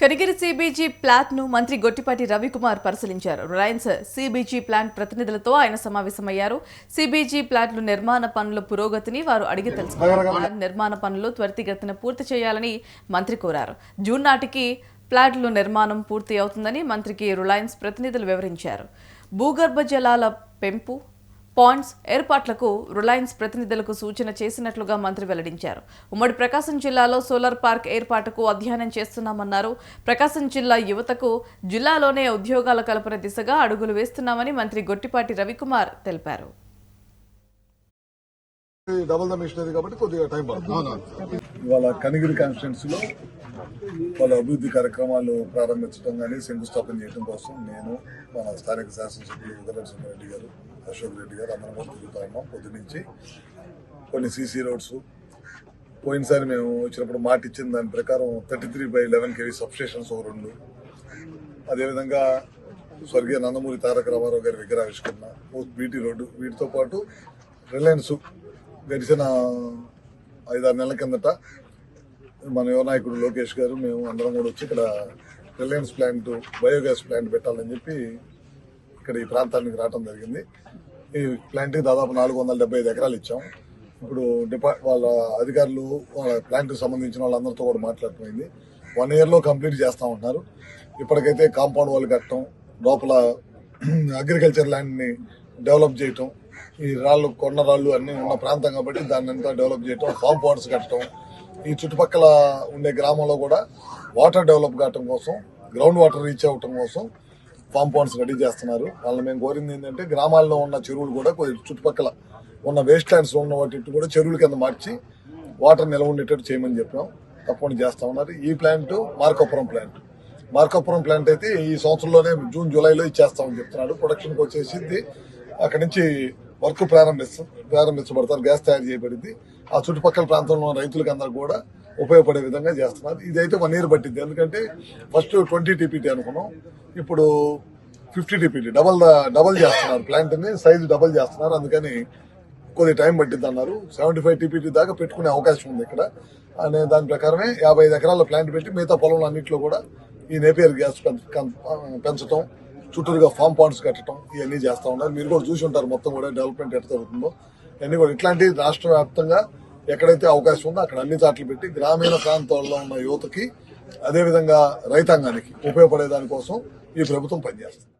Kanigiri CBG ప్లాంట్ను మంత్రి గొట్టిపాటి రవికుమార్ పరిశీలించారు. రిలయన్స్ సిబిజీ ప్లాంట్ ప్రతినిధులతో ఆయన సమావేశమయ్యారు. సిబిజీ ప్లాంట్లు నిర్మాణ పనుల పురోగతిని వారు అడిగి తెలుసుకున్నారు. నిర్మాణ పనులు త్వరితగతిన పూర్తి చేయాలని మంత్రి కోరారు. జూన్ నాటికి ప్లాట్లు నిర్మాణం పూర్తి అవుతుందని మంత్రికి రిలయన్స్ ప్రతినిధులు వివరించారు. భూగర్భ జలాల పెంపు పాయింట్స్ ఏర్పాట్లకు రిలయన్స్ ప్రతినిధులకు సూచన చేసినట్లుగా మంత్రి వెల్లడించారు. ఉమ్మడి ప్రకాశం జిల్లాలో సోలార్ పార్క్ ఏర్పాటుకు అధ్యయనం చేస్తున్నామన్నారు. ప్రకాశం జిల్లా యువతకు జిల్లాలోనే ఉద్యోగాల కల్పన దిశగా అడుగులు వేస్తున్నామని మంత్రి గొట్టిపాటి రవికుమార్ తెలిపారు. డబుల్ ద మిషనరీ కాబట్టి కొద్దిగా టైం పడుతుంది. ఇవాళ కనిగిరి కాన్స్టిట్యున్సీలో వాళ్ళ అభివృద్ధి కార్యక్రమాలు ప్రారంభించడం కానీ శంకుస్థాపన చేయడం కోసం నేను మన స్థానిక శాసనసభ్యులు ఉదయనరసింహ రెడ్డి గారు అశోక్ రెడ్డి గారు అందరం కూడా తిరుగుతా ఉన్నాం. పొద్దు నుంచి కొన్ని సీసీ రోడ్స్. పోయినసారి మేము వచ్చినప్పుడు మాట ఇచ్చిన దాని ప్రకారం thirty three by eleven KV substations ఓ రెండు. అదేవిధంగా స్వర్గీయ నందమూరి తారక రామారావు గారి విగ్రహావిష్కరణ పోస్ట్ బీటీ రోడ్డు. వీటితో పాటు రిలయన్స్ గడిచిన ఐదారు నెలల కిందట మన యువ నాయకుడు లోకేష్ గారు మేము అందరం కూడా వచ్చి ఇక్కడ రిలయన్స్ ప్లాంట్ బయోగ్యాస్ ప్లాంట్ పెట్టాలని చెప్పి ఇక్కడ ఈ ప్రాంతానికి రావడం జరిగింది. ఈ ప్లాంట్కి దాదాపు నాలుగు వందల డెబ్బై ఐదు ఎకరాలు ఇచ్చాం. ఇప్పుడు డిపా వాళ్ళ అధికారులు వాళ్ళ ప్లాంట్కి సంబంధించిన వాళ్ళందరితో కూడా మాట్లాడుతుంది వన్ ఇయర్లో కంప్లీట్ చేస్తూ ఉంటున్నారు. ఇప్పటికైతే కాంపౌండ్ వాళ్ళు కట్టడం లోపల అగ్రికల్చర్ ల్యాండ్ని డెవలప్ చేయటం ఈ రాళ్ళు కొండ రాళ్ళు అన్నీ ఉన్న ప్రాంతం కాబట్టి దాన్ని అంతా డెవలప్ చేయటం ఫామ్ పాండ్స్ కట్టడం ఈ చుట్టుపక్కల ఉండే గ్రామంలో కూడా వాటర్ డెవలప్ కావటం కోసం గ్రౌండ్ వాటర్ రీచ్ అవ్వటం కోసం ఫామ్ పాండ్స్ రెడీ చేస్తున్నారు. వాళ్ళని మేము కోరింది ఏంటంటే గ్రామాల్లో ఉన్న చెరువులు కూడా కొద్ది చుట్టుపక్కల ఉన్న వేస్ట్ ల్యాండ్స్ ఉన్న వాటి కూడా చెరువుల కింద మార్చి వాటర్ నిల్వ ఉండేటట్టు చేయమని చెప్పినాం తప్పకుండా చేస్తా ఉన్నారు. ఈ plant Markapuram plant Markapuram plant అయితే ఈ సంవత్సరంలోనే జూన్ జూలైలో ఇచ్చేస్తామని చెప్తున్నాడు. ప్రొడక్షన్కి వచ్చేసింది అక్కడి నుంచి వర్క్ ప్రారంభిస్తాం ప్రారంభించబడతారు గ్యాస్ తయారు చేయబడింది. ఆ చుట్టుపక్కల ప్రాంతంలో రైతులకు అందరూ కూడా ఉపయోగపడే విధంగా చేస్తున్నారు. ఇదైతే వన్ ఇయర్ పట్టింది ఎందుకంటే ఫస్ట్ ట్వంటీ టీపీటీ అనుకున్నాం. ఇప్పుడు ఫిఫ్టీ టీపీటీ డబల్ డబల్ చేస్తున్నారు. ప్లాంట్ని సైజు డబల్ చేస్తున్నారు. అందుకని కొద్ది టైం పట్టింది అన్నారు. సెవెంటీ ఫైవ్ టీపీటీ దాకా పెట్టుకునే అవకాశం ఉంది ఇక్కడ. అనే దాని ప్రకారమే యాభై ఎకరాల ప్లాంట్ పెట్టి మిగతా పొలంలో అన్నింటిలో కూడా ఈ నేపియర్ గ్యాస్ పెంచ- పెంచడం చుట్టూరుగా ఫామ్ పాండ్స్ కట్టడం ఇవన్నీ చేస్తా ఉన్నారు. మీరు కూడా చూసి ఉంటారు మొత్తం కూడా డెవలప్మెంట్ ఎట్లా జరుగుతుందో ఇవన్నీ కూడా ఇట్లాంటి రాష్ట్ర వ్యాప్తంగా ఎక్కడైతే అవకాశం ఉందో అక్కడ అన్ని చాట్లు పెట్టి గ్రామీణ ప్రాంతాల్లో ఉన్న యువతకి అదేవిధంగా రైతాంగానికి ఉపయోగపడే దానికోసం ఈ ప్రభుత్వం పనిచేస్తుంది.